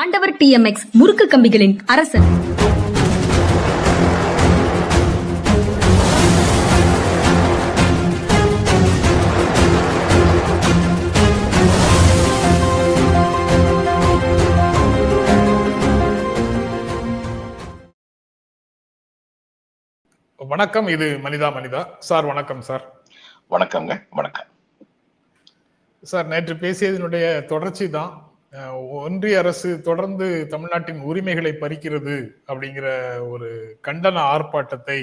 ஆண்டவர் டிஎம்எக்ஸ் முறுக்கு கம்பிகளின் அரசன். வணக்கம் இது மனிதா மனிதா. சார் வணக்கம் சார். வணக்கங்க வணக்கம். சார் நேற்று பேசியதனுடைய தொடர்ச்சி தான். ஒன்றிய அரசு தொடர்ந்து தமிழ்நாட்டின் உரிமைகளை பறிக்கிறது அப்படிங்கிற ஒரு கண்டன ஆர்ப்பாட்டத்தை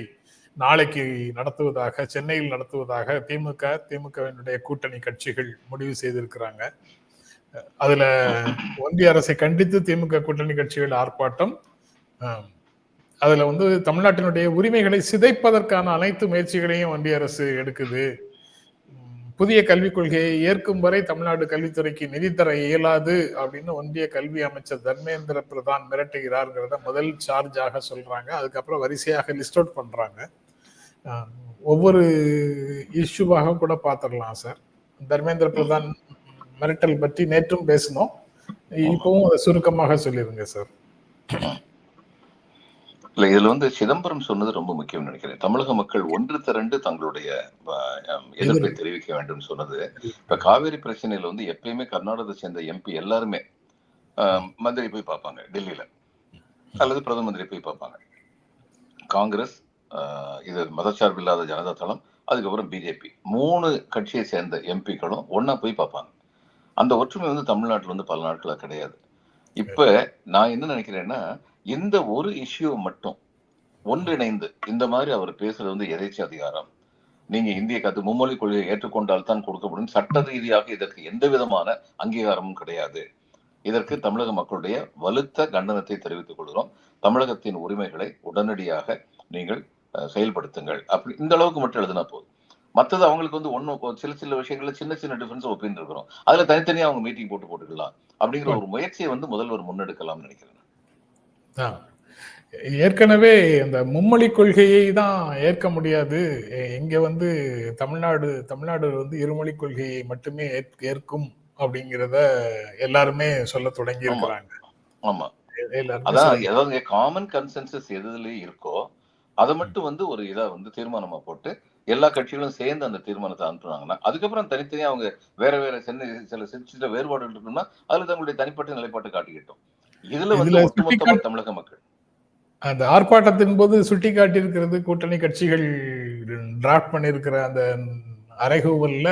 நாளைக்கு நடத்துவதாக சென்னையில் நடத்துவதாக திமுக திமுகவினுடைய கூட்டணி கட்சிகள் முடிவு செய்திருக்கிறாங்க. அதுல ஒன்றிய அரசை கண்டித்து திமுக கூட்டணி கட்சிகள் ஆர்ப்பாட்டம். அதுல வந்து தமிழ்நாட்டினுடைய உரிமைகளை சிதைப்பதற்கான அனைத்து முயற்சிகளையும் ஒன்றிய அரசு எடுக்குது. புதிய கல்விக் கொள்கையை ஏற்கும் வரை தமிழ்நாடு கல்வித்துறைக்கு நிதி தர இயலாது அப்படின்னு ஒன்றிய கல்வி அமைச்சர் தர்மேந்திர பிரதான் மிரட்டுகிறார்ங்கிறத முதல் சார்ஜாக சொல்றாங்க. அதுக்கப்புறம் வரிசையாக லிஸ்ட் அவுட் பண்றாங்க. ஒவ்வொரு இஷ்யூவாக கூட பார்த்துடலாம் சார் தர்மேந்திர பிரதான் மிரட்டல் பற்றி நேற்றும் பேசணும் இப்பவும் அதை சுருக்கமாக சொல்லிருங்க சார் இல்ல இதுல வந்து சிதம்பரம் சொன்னது ரொம்ப முக்கியம் நினைக்கிறேன். தமிழக மக்கள் ஒன்று திரண்டு தங்களுடைய எதிர்ப்பை தெரிவிக்க வேண்டும் சொன்னது. இப்ப காவேரி பிரச்சனையில வந்து எப்பயுமே கர்நாடகத்தை சேர்ந்த எம்பி எல்லாருமே மந்திரி போய் பார்ப்பாங்க டெல்லியில. அல்லது பிரதம மந்திரி போய் பார்ப்பாங்க. காங்கிரஸ் இது மதச்சார்பில்லாத ஜனதா தளம் அதுக்கப்புறம் பிஜேபி. மூணு கட்சியை சேர்ந்த எம்பிக்களும் ஒண்ணா போய் பார்ப்பாங்க. அந்த ஒற்றுமை வந்து தமிழ்நாட்டுல வந்து பல நாட்களா கிடையாது. இப்ப நான் என்ன நினைக்கிறேன்னா இந்த ஒரு இஷ்யூ மட்டும் ஒன்றிணைந்து இந்த மாதிரி அவர் பேசுறது வந்து எதேச்சி அதிகாரம்? நீங்க இந்திய கத்து மும்மொழி கொள்கையை ஏற்றுக்கொண்டால் தான் கொடுக்கப்படும். சட்ட ரீதியாக இதற்கு எந்த விதமான அங்கீகாரமும் கிடையாது. இதற்கு தமிழக மக்களுடைய வலுத்த கண்டனத்தை தெரிவித்துக் கொள்கிறோம். தமிழகத்தின் உரிமைகளை உடனடியாக நீங்கள் செயல்படுத்துங்கள். அப்படி இந்த அளவுக்கு மட்டும் எழுதினா போதும். மத்தது அவங்களுக்கு வந்து ஒன்றும் சில சில விஷயங்கள்ல சின்ன சின்ன டிஃபரன்ஸ் ஒப்பின்னு இருக்கிறோம் அதுல தனித்தனியா அவங்க மீட்டிங் போட்டு போட்டுக்கலாம். அப்படிங்கிற ஒரு முயற்சியை வந்து முதல்வர் முன்னெடுக்கலாம்னு நினைக்கிறேன். ஏற்கனவே இந்த மும்மொழி கொள்கையை தான் ஏற்க முடியாது. இங்க வந்து தமிழ்நாடு தமிழ்நாடு வந்து இருமொழி கொள்கையை மட்டுமே ஏற்- ஏற்கும் அப்படிங்கிறத எல்லாருமே சொல்ல தொடங்கி இருக்கிறாங்க ஆமா. அதான் ஏதாவது காமன் கன்சென்சஸ் எதுலயே இருக்கோ அதை மட்டும் வந்து ஒரு இதா வந்து தீர்மானமா போட்டு எல்லா கட்சிகளும் சேர்ந்து அந்த தீர்மானத்தை அனுப்புனாங்கன்னா அதுக்கப்புறம் தனித்தனியா அவங்க வேற வேற சென்னை சில சில சில வேறுபாடுகள் இருக்குன்னா அதுல தங்களுடைய தனிப்பட்ட நிலைப்பாட்டை காட்டிக்கிட்டோம். இதுல வந்து ஒட்டுமொத்தமா தமிழக மக்கள். அந்த ஆர்ப்பாட்டத்தின் போது சுட்டி காட்டியிருக்கிறது கூட்டணி கட்சிகள் டிராஃப்ட் பண்ணியிருக்கிற அந்த அறைகூவல்ல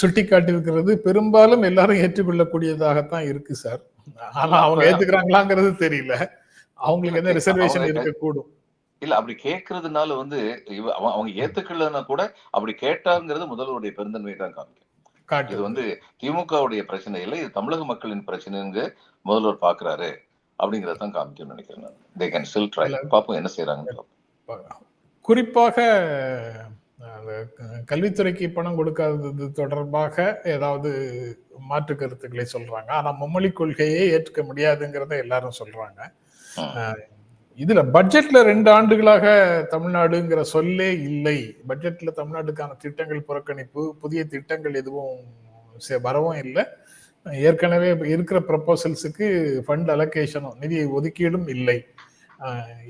சுட்டி காட்டியிருக்கிறது பெரும்பாலும் எல்லாரும் ஏற்றுக்கொள்ளக்கூடியதாகத்தான் இருக்கு சார். ஆனா அவங்க ஏத்துக்கிறாங்களாங்கிறது தெரியல. அவங்களுக்கு என்ன ரிசர்வேஷன் இருக்கக்கூடும். இல்ல அப்படி கேட்கறதுனால வந்து அவங்க ஏத்துக்கலன்னா கூட அப்படி கேட்டாங்கிறது முதல்வருடைய பெருந்தன்மையை தான் காமிக்கும். இது வந்து திமுகவுடைய பிரச்சனை இல்லை இது தமிழக மக்களின் பிரச்சனைங்க முதல்வர் பாக்குறாரு அப்படிங்கறத தான் காமிக்கும்னு நினைக்கிறேன் நான். They can still try. பாப்போம் என்ன பார்ப்போம். குறிப்பாக கல்வித்துறைக்கு பணம் கொடுக்காதது தொடர்பாக ஏதாவது மாற்று கருத்துக்களை சொல்றாங்க. ஆனா மும்மொழி கொள்கையை ஏற்றுக்க முடியாதுங்கிறத எல்லாரும் சொல்றாங்க. இதுல பட்ஜெட்ல ரெண்டு ஆண்டுகளாக தமிழ்நாடுங்கிற சொல்லே இல்லை. பட்ஜெட்ல தமிழ்நாட்டுக்கான திட்டங்கள் புறக்கணிப்பு புதிய திட்டங்கள் எதுவும் வரவும் இல்லை. ஏற்கனவே இருக்கிற ப்ரப்போசல்ஸுக்கு ஃபண்ட் அலோகேஷனும் நிதி ஒதுக்கீடும் இல்லை.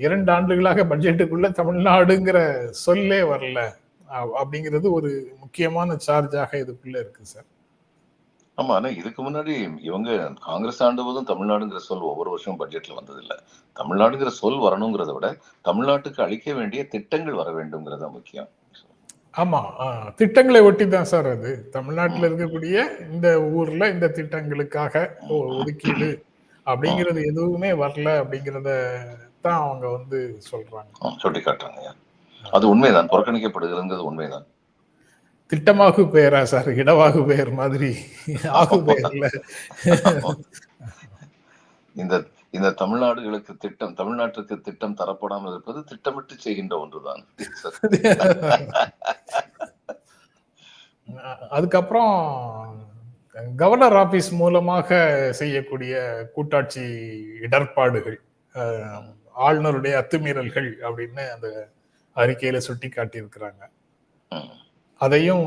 இரண்டு ஆண்டுகளாக பட்ஜெட்டுக்குள்ள தமிழ்நாடுங்கிற சொல்லே வரல. அப்படிங்கிறது ஒரு முக்கியமான சார்ஜாக இதுக்குள்ள இருக்கு சார். ஆமா ஆனா இதுக்கு முன்னாடி இவங்க காங்கிரஸ் ஆண்டு போதும் தமிழ்நாடுங்கிற சொல் ஒவ்வொரு வருஷமும் பட்ஜெட்ல வந்ததில்ல. தமிழ்நாடுங்கிற சொல் வரணுங்கிறத விட தமிழ்நாட்டுக்கு அளிக்க வேண்டிய திட்டங்கள் வர வேண்டும்ங்கிறது முக்கியம். ஆமா திட்டங்களை ஒட்டி தான் சார் அது. தமிழ்நாட்டுல இருக்கக்கூடிய இந்த ஊர்ல இந்த திட்டங்களுக்காக ஒதுக்கீடு அப்படிங்கிறது எதுவுமே வரல அப்படிங்கிறத தான் அவங்க வந்து சொல்றாங்க. சுட்டி காட்டுறாங்க அது உண்மைதான். புறக்கணிக்கப்படுகிறதுங்கிறது உண்மைதான். திட்டமாகு பெயரா சார்? இடவாகு பெயர் மாதிரி. ஆகு பெயர்ல. இந்த இந்த தமிழ்நாடுகளுக்கு திட்டம் தமிழ்நாட்டுக்கு திட்டம் தரப்படாமல் இருப்பது திட்டமிட்டு செய்கின்ற ஒன்றுதான். அதுக்கப்புறம் கவர்னர் ஆபீஸ் மூலமாக செய்யக்கூடிய கூட்டாட்சி இடர்பாடுகள் ஆளுநருடைய அத்துமீறல்கள் அப்படின்னு அந்த அறிக்கையில சுட்டி காட்டியிருக்கிறாங்க. அதையும்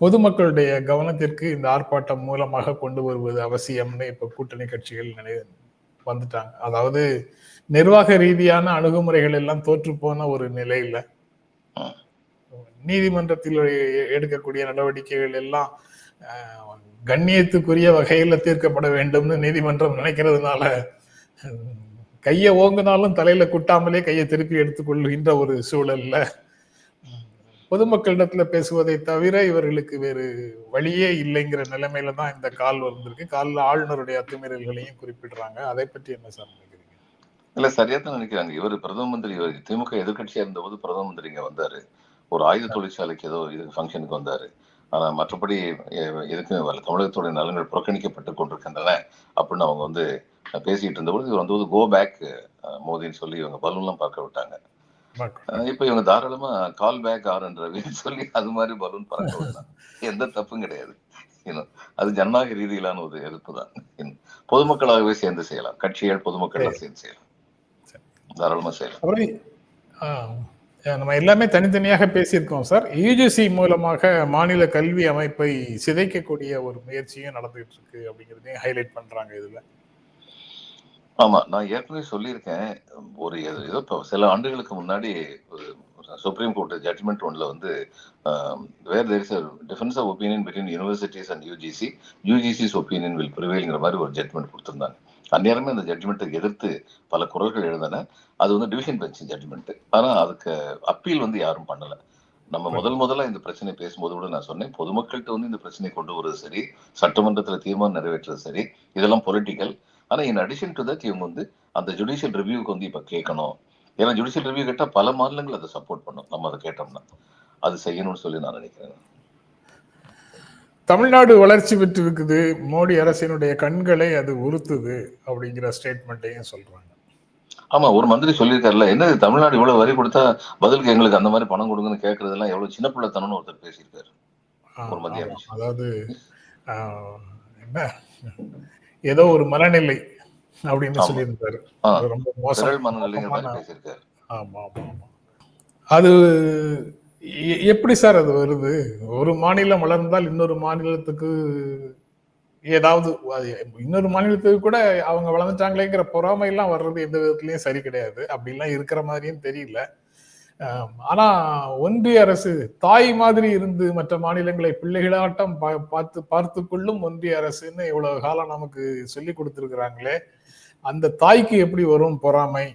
பொதுமக்களுடைய கவனத்திற்கு இந்த ஆர்ப்பாட்டம் மூலமாக கொண்டு வருவது அவசியம்னு இப்ப கூட்டணி கட்சிகள் நினை வந்துட்டாங்க. அதாவது நிர்வாக ரீதியான அணுகுமுறைகள் எல்லாம் தோற்று போன ஒரு நிலையில நீதிமன்றத்தில் எ- எடுக்கக்கூடிய நடவடிக்கைகள் எல்லாம் கண்ணியத்துக்குரிய வகையில தீர்க்கப்பட வேண்டும்னு நீதிமன்றம் நினைக்கிறதுனால கையை ஓங்குனாலும் தலையில குட்டாமலே கையை திருப்பி எடுத்துக்கொள்கின்ற ஒரு சூழல்ல பொதுமக்களிடத்துல பேசுவதை தவிர இவர்களுக்கு வேறு வழியே இல்லைங்கிற நிலைமையில தான் இந்த கால் வந்திருக்கு. காலில் ஆளுநருடைய அத்துமீறல்களையும் குறிப்பிடுறாங்க. அதை பற்றி என்ன சார் நினைக்கிறீங்க? இல்ல சரியா தான் நினைக்கிறாங்க. இவர் பிரதம மந்திரி இவர் திமுக எதிர்க்கட்சியா இருந்தபோது பிரதம மந்திரி இங்க வந்தாரு. ஒரு ஆயுத தொழிற்சாலைக்கு ஏதோ இது ஃபங்க்ஷனுக்கு வந்தாரு. ஆனா மற்றபடி எதுக்குமே வரல. தமிழகத்துடைய நலன்கள் புறக்கணிக்கப்பட்டு கொண்டிருக்கின்றன அப்படின்னு அவங்க வந்து பேசிட்டு இருந்தபோது இவர் வந்து கோ பேக் மோதின்னு சொல்லி இவங்க பலூன்லாம் பார்க்க விட்டாங்க. இப்ப இவங்க தாராளமா கால் பேக் ரவின்னு சொல்லி அது மாதிரி பலூன் பறக்க விடலாம். எந்த தப்பும் கிடையாது. அது ஜனநாயக ரீதியிலான ஒரு எதிர்ப்பு தான். பொதுமக்களாகவே சேர்ந்து செய்யலாம். கட்சிகள் பொதுமக்கள் சேர்ந்து செய்யலாம். தாராளமா செய்யலாம். நம்ம எல்லாமே தனித்தனியாக பேசியிருக்கோம் சார். யூஜிசி மூலமாக மாநில கல்வி அமைப்பை சிதைக்கக்கூடிய ஒரு முயற்சியும் நடந்துகிட்டு இருக்கு அப்படிங்கிறதையும் ஹைலைட் பண்றாங்க இதுல. ஆமா நான் ஏற்கனவே சொல்லியிருக்கேன். ஒரு ஏதோ இப்போ சில ஆண்டுகளுக்கு முன்னாடி ஒரு சுப்ரீம் கோர்ட் ஜட்மெண்ட் ஒன்ல வந்து where there is difference of opinion between universities and UGC UGC's opinion will ப்ரிவேல்ங்கிற மாதிரி ஒரு ஜட்மெண்ட் கொடுத்திருந்தாங்க. அந்நேரமே அந்த ஜட்மெண்ட்டுக்கு எதிர்த்து பல குரல்கள் எழுந்தன. அது வந்து டிவிஷன் பெஞ்ச் ஜட்மெண்ட் ஆனா அதுக்கு அப்பீல் வந்து யாரும் பண்ணல. நம்ம முதல் முதல்ல இந்த பிரச்சனை பேசும்போது கூட நான் சொன்னேன். பொதுமக்கள்கிட்ட வந்து இந்த பிரச்சனை கொண்டு வருவது சரி சட்டமன்றத்துல தீர்மானம் நிறைவேற்றுறது சரி இதெல்லாம் பொலிட்டிக்கல் ஆனா இன் அடிஷன் டு தட் இவங்க வந்து அந்த ஜுடிஷியல் ரிவ்யூக்கு வந்து இப்ப கேட்கணும். ஏன்னா ஜுடிஷியல் ரிவ்யூ கேட்டா பல மாநிலங்கள் அதை சப்போர்ட் பண்ணும். நம்ம அதை கேட்டோம்னா. அது செய்யணும்னு சொல்லி நான் நினைக்கிறேன். தமிழ்நாடு வளர்ச்சி பெற்று இருக்குது மோடி அரசினுடைய கண்களை அது உறுத்துது அப்படிங்கிற ஸ்டேட்மெண்ட்டையும் சொல்றாங்க. ஆமா ஒரு மந்திரி சொல்லியிருக்காருல்ல என்னது தமிழ்நாடு இவ்வளவு வரி கொடுத்தா பதிலுக்கு எங்களுக்கு அந்த மாதிரி பணம் கொடுங்கன்னு கேட்கறதெல்லாம் எவ்வளவு சின்ன பிள்ளைத்தனம்னு ஒருத்தர் பேசியிருக்காரு. ஒரு மத்திய. அதாவது என்ன? ஏதோ ஒரு மனநிலை அப்படின்னு. சொல்லியிருந்தாரு. ரொம்ப மோசமான- ஆமா ஆமா ஆமா. அது எப்படி சார் அது வருது? ஒரு மாநிலம் வளர்ந்தால் இன்னொரு மாநிலத்துக்கு ஏதாவது இன்னொரு மாநிலத்துக்கு கூட அவங்க வளர்ந்துட்டாங்களேங்கிற பொறாமை எல்லாம் வர்றது எந்த விதத்துலயும் சரி கிடையாது. அப்படிலாம் இருக்கிற மாதிரியும் தெரியல. ஆனா ஒன்றிய அரசு தாய் மாதிரி இருந்து மற்ற மாநிலங்களை பிள்ளைகளாட்டம் பார்த்து பார்த்து கொள்ளும் ஒன்றிய அரசுன்னு இவ்வளவு காலம் நமக்கு சொல்லி கொடுத்துருக்குறாங்களே அந்த தாய்க்கு எப்படி வரும் பொறாமை?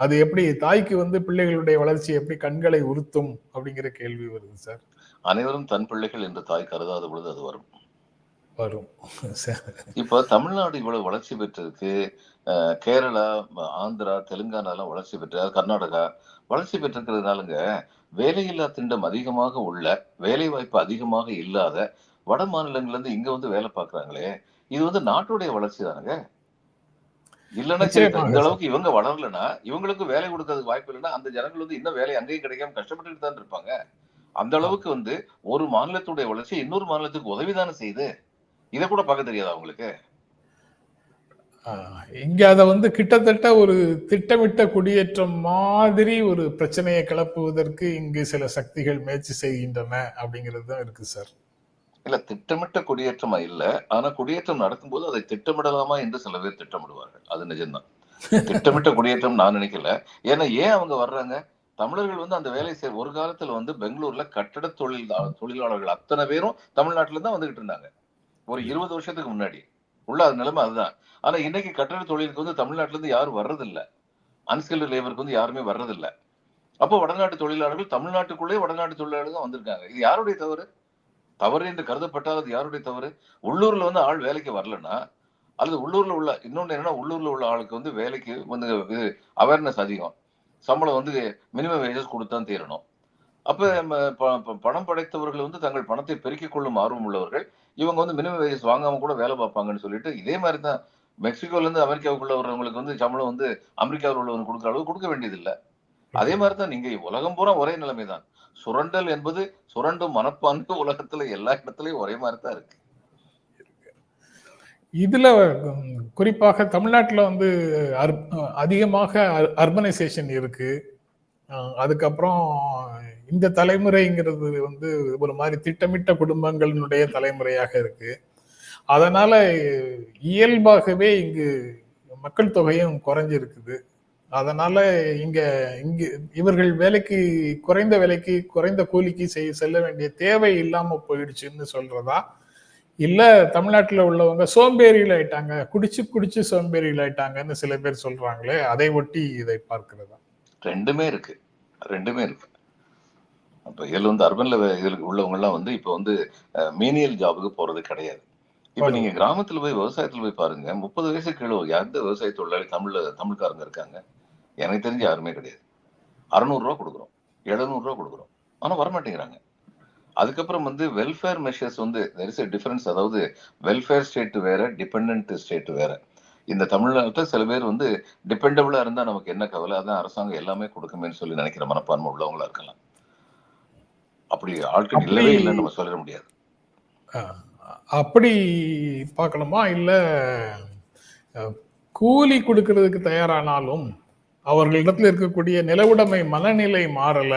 அது எப்படி தாய்க்கு வந்து பிள்ளைகளுடைய வளர்ச்சி எப்படி கண்களை உறுத்தும் அப்படிங்கிற கேள்வி வருது சார். அனைவரும் தன் பிள்ளைகள் என்று தாய் கருதாத பொழுது அது வரும். வரும். இப்ப தமிழ்நாடு இவ்வளவு வளர்ச்சி பெற்றிருக்கு. கேரளா ஆந்திரா தெலுங்கானா எல்லாம் வளர்ச்சி பெற்று கர்நாடகா வளர்ச்சி பெற்றிருக்கிறதுனாலங்க வேலையில்லா திண்டம் அதிகமாக உள்ள வேலை வாய்ப்பு அதிகமாக இல்லாத வட மாநிலங்கள்ல இருந்து இங்க வந்து வேலை பார்க்கறாங்களே இது வந்து நாட்டுடைய வளர்ச்சி தானுங்க. இல்லைன்னா இந்த. அளவுக்கு இவங்க வளரலன்னா இவங்களுக்கு வேலை கொடுக்கறதுக்கு வாய்ப்பு இல்லைன்னா அந்த ஜனங்கள் வந்து இன்னும் வேலை அங்கேயும் கிடைக்காம கஷ்டப்பட்டுட்டு தான் இருப்பாங்க. அந்த அளவுக்கு வந்து ஒரு மாநிலத்துடைய வளர்ச்சி இன்னொரு மாநிலத்துக்கு உதவிதானே செய்யுது? இதை கூட பார்க்க தெரியாதா அவங்களுக்கு ஆஹ், இங்க அதை வந்து கிட்டத்தட்ட ஒரு திட்டமிட்ட குடியேற்றம் மாதிரி ஒரு பிரச்சனையை கிளப்புவதற்கு இங்கு சில சக்திகள் முயற்சி செய்கின்றன அப்படிங்கிறது தான் இருக்கு சார். இல்ல திட்டமிட்ட குடியேற்றமா இல்ல. ஆனா குடியேற்றம் நடக்கும்போது அதை திட்டமிடலாமா என்று சில பேர் திட்டமிடுவார்கள். அது நிஜம்தான். திட்டமிட்ட குடியேற்றம் நான் நினைக்கல. ஏன்னா ஏன் அவங்க வர்றாங்க? தமிழர்கள் வந்து அந்த வேலை செய்ய ஒரு காலத்துல வந்து பெங்களூர்ல கட்டட தொழில் தொழிலாளர்கள் அத்தனை பேரும் தமிழ்நாட்டுல தான் வந்துகிட்டு இருந்தாங்க. ஒரு இருபது வருஷத்துக்கு முன்னாடி. உள்ள அது நிலைமை அதுதான். ஆனா இன்னைக்கு கட்டட தொழிலுக்கு வந்து தமிழ்நாட்டுல இருந்து யாரும் வர்றதில்ல. அன்ஸ்கில்டு லேபருக்கு வந்து யாருமே வர்றதில்ல. அப்போ வடநாட்டு தொழிலாளர்கள் தமிழ்நாட்டுக்குள்ளே வடநாட்டு தொழிலாளர்கள் தான் வந்திருக்காங்க. இது யாருடைய தவறு? தவறு என்று கருதப்பட்டால் அது யாருடைய தவறு? உள்ளூர்ல வந்து ஆள் வேலைக்கு வரலன்னா அல்லது உள்ளூர்ல உள்ள இன்னொன்னு என்னன்னா உள்ளூர்ல உள்ள ஆளுக்கு வந்து வேலைக்கு வந்து இது அவேர்னஸ் அதிகம். சம்பளம் வந்து மினிமம் வேஜஸ் கொடுத்தான் தீரணும். அப்ப பணம் படைத்தவர்கள் வந்து தங்கள் பணத்தை பெருக்கிக் கொள்ளும் ஆர்வம் உள்ளவர்கள். இவங்க வந்து மினிமம் வேஜஸ் வாங்காம கூட வேலை பார்ப்பாங்கன்னு சொல்லிட்டு இதே மாதிரி தான் மெக்சிகோல இருந்து அமெரிக்காவுக்குள்ள வர்றவங்களுக்கு வந்து சம்பளம் வந்து அமெரிக்காவில் உள்ளவங்க கொடுக்குற அளவு கொடுக்க வேண்டியது இல்ல அதே மாதிரி தான் நீங்க உலகம் பூரா ஒரே நிலைமை தான் சுரண்டல் என்பது சுரண்டும் மனப்பான்மை உலகத்துல எல்லா இடத்துலயும் ஒரே மாதிரி தான் இருக்கு. இதுல குறிப்பாக தமிழ்நாட்டுல வந்து அர்- அதிகமாக அர்பனைசேஷன் இருக்கு. அதுக்கப்புறம் இந்த தலைமுறைங்கிறது வந்து ஒரு மாதிரி திட்டமிட்ட குடும்பங்களினுடைய தலைமுறையாக இருக்கு. அதனால இயல்பாகவே இங்கு மக்கள் தொகையும் குறைஞ்சிருக்குது. அதனால இங்க இங்கு இவர்கள் வேலைக்கு குறைந்த விலைக்கு குறைந்த கூலிக்கு செய் செல்ல வேண்டிய தேவை இல்லாம போயிடுச்சுன்னு சொல்றதா? இல்ல தமிழ்நாட்டில் உள்ளவங்க சோம்பேறியில் ஆயிட்டாங்க குடிச்சு குடிச்சு சோம்பேறியில் ஆயிட்டாங்கன்னு சில பேர் சொல்றாங்களே அதை ஒட்டி இதை பார்க்கிறதா? ரெண்டுமே இருக்கு. ரெண்டுமே இருக்கு. அப்ப இதுல வந்து அர்பன்ல இதுல உள்ளவங்க எல்லாம் வந்து இப்ப வந்து மீனியல் ஜாபுக்கு போறது கிடையாது. இப்ப. நீங்க கிராமத்துல போய் விவசாயத்துல போய் பாருங்க முப்பது வயசு கீழே எந்த விவசாய தொழிலாளி தமிழ்ல தமிழ்காரங்க இருக்காங்க? எனக்கு தெரிஞ்சு யாருமே கிடையாது. அறுநூறு ரூபா கொடுக்குறோம். எழுநூறு ரூபா கொடுக்குறோம். ஆனா வரமாட்டேங்கிறாங்க. அதுக்கப்புறம் வந்து வெல்ஃபேர் மெஷர்ஸ் வந்து தெர் இஸ் டிஃபரன்ஸ் அதாவது வெல்ஃபேர் ஸ்டேட் வேற டிபெண்ட் ஸ்டேட் வேற. இந்த தமிழ்நாட்டுல சில பேர் வந்து டிபெண்டபிளா இருந்தா நமக்கு என்ன கவலை? அதான் அரசாங்கம் எல்லாமே கொடுக்குமேன்னு சொல்லி நினைக்கிற மனப்பான்மை உள்ளவங்களா இருக்கலாம். அப்படி ஆட்கள் இல்லவே இல்லைன்னு நம்ம சொல்லிட முடியாது. அப்படி பார்க்கணுமா? இல்ல கூலி கொடுக்கறதுக்கு தயாரானாலும் அவர்களிடத்துல இருக்கக்கூடிய நிலவுடைமை மனநிலை மாறல